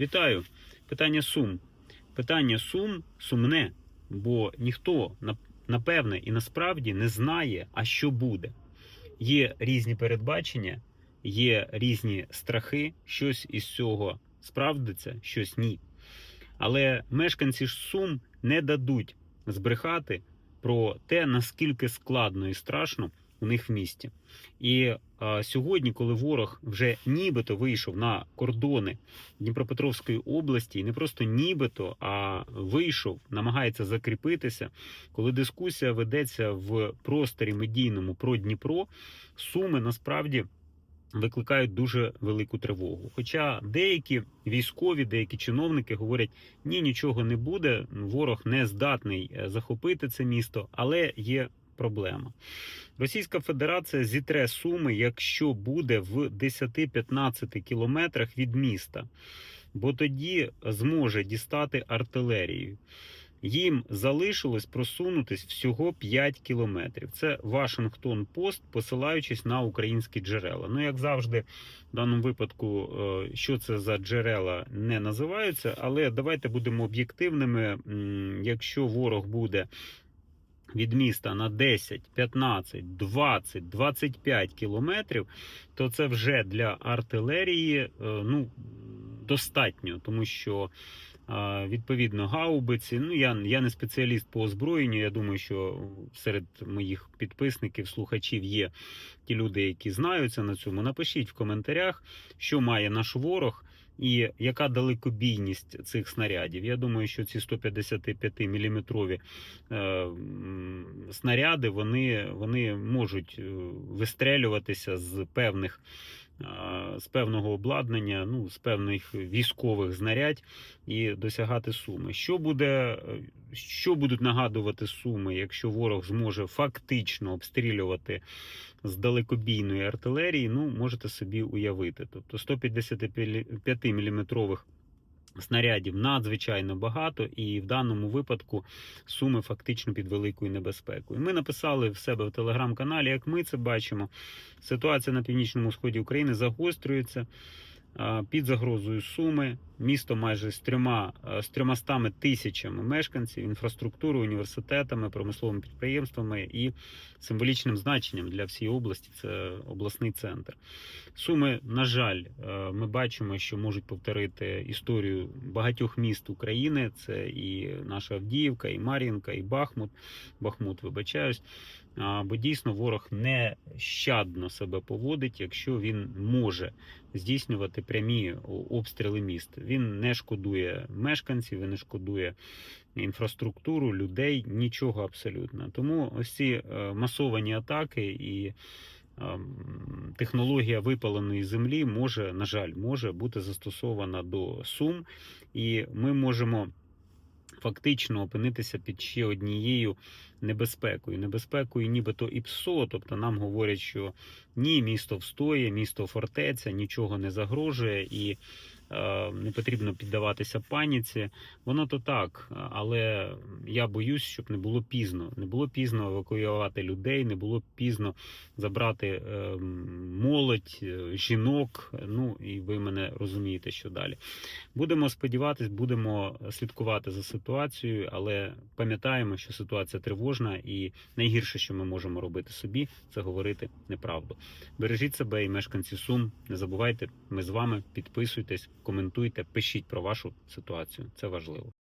Вітаю! Питання сум. Питання сум сумне, бо ніхто напевне і насправді не знає, а що буде. Є різні передбачення, є різні страхи, щось із цього справдиться, щось ні. Але мешканці ж Сум не дадуть збрехати про те, наскільки складно і страшно у них в місті. І сьогодні, коли ворог вже нібито вийшов на кордони Дніпропетровської області, і не просто нібито, а вийшов, намагається закріпитися, коли дискусія ведеться в просторі медійному про Дніпро, суми насправді. Викликають дуже велику тривогу. Хоча деякі військові, деякі чиновники говорять, ні, нічого не буде, ворог не здатний е, захопити це місто, але є проблема. Російська Федерація зітре суми, якщо буде в 10-15 кілометрах від міста, бо тоді зможе дістати артилерію. Їм залишилось просунутись всього 5 кілометрів. Це Вашингтон Пост, посилаючись на українські джерела. Ну, як завжди, в даному випадку, е, що це за джерела не називаються, але давайте будемо об'єктивними. Якщо ворог буде від міста на 10, 15, 20, 25 кілометрів, то це вже для артилерії е, ну, достатньо, тому що. Відповідно, гаубиці. Ну я, я не спеціаліст по озброєнню. Я думаю, що серед моїх підписників, слухачів є ті люди, які знаються на цьому. Напишіть в коментарях, що має наш ворог і яка далекобійність цих снарядів. Я думаю, що ці 155 мм снаряди вони, вони можуть е, вистрелюватися з певних. З певного обладнання, ну з певних військових знарядь і досягати суми. Що буде, е, що будуть нагадувати суми, якщо ворог зможе фактично обстрілювати з далекобійної артилерії? Ну можете собі уявити. Тобто 155 мм снарядів надзвичайно багато, і в даному випадку суми фактично під великою небезпекою. Ми написали в себе в телеграм-каналі, як ми це бачимо. Ситуація на північному сході України загострюється. Під загрозою суми місто майже з трьома е, з трьомастами тисячами мешканців, інфраструктурою, університетами, промисловими підприємствами і символічним значенням для всієї області. Це обласний центр. Суми, на жаль, е, ми бачимо, що можуть повторити історію багатьох міст України. Це і наша Авдіївка, і Мар'їнка, і Бахмут. Бахмут, вибачаюсь. Бо дійсно ворог нещадно себе поводить, якщо він може здійснювати прямі обстріли міст. Він не шкодує мешканців, він не шкодує інфраструктуру, людей, нічого абсолютно. Тому ось ці е, масовані атаки і ем, технологія випаленої землі може, на жаль, може бути застосована до сум, і ми можемо. Фактично опинитися під ще однією небезпекою. Небезпекою, нібито і ПСО. Тобто нам говорять, що ні, місто встоє, місто фортеця, нічого не загрожує і е, не потрібно піддаватися паніці. Воно то так, але я боюсь, щоб не було пізно. Не було пізно евакуювати людей, не було пізно забрати е, молодь, е, жінок. Ну і ви мене розумієте, що далі. Будемо сподіватись, будемо слідкувати за ситуацією, але пам'ятаємо, що ситуація тривожна, і найгірше, що ми можемо робити собі, це говорити неправду. Бережіть себе і мешканці Сум. Не забувайте, ми з вами. Підписуйтесь, коментуйте, пишіть про вашу ситуацію. Це важливо.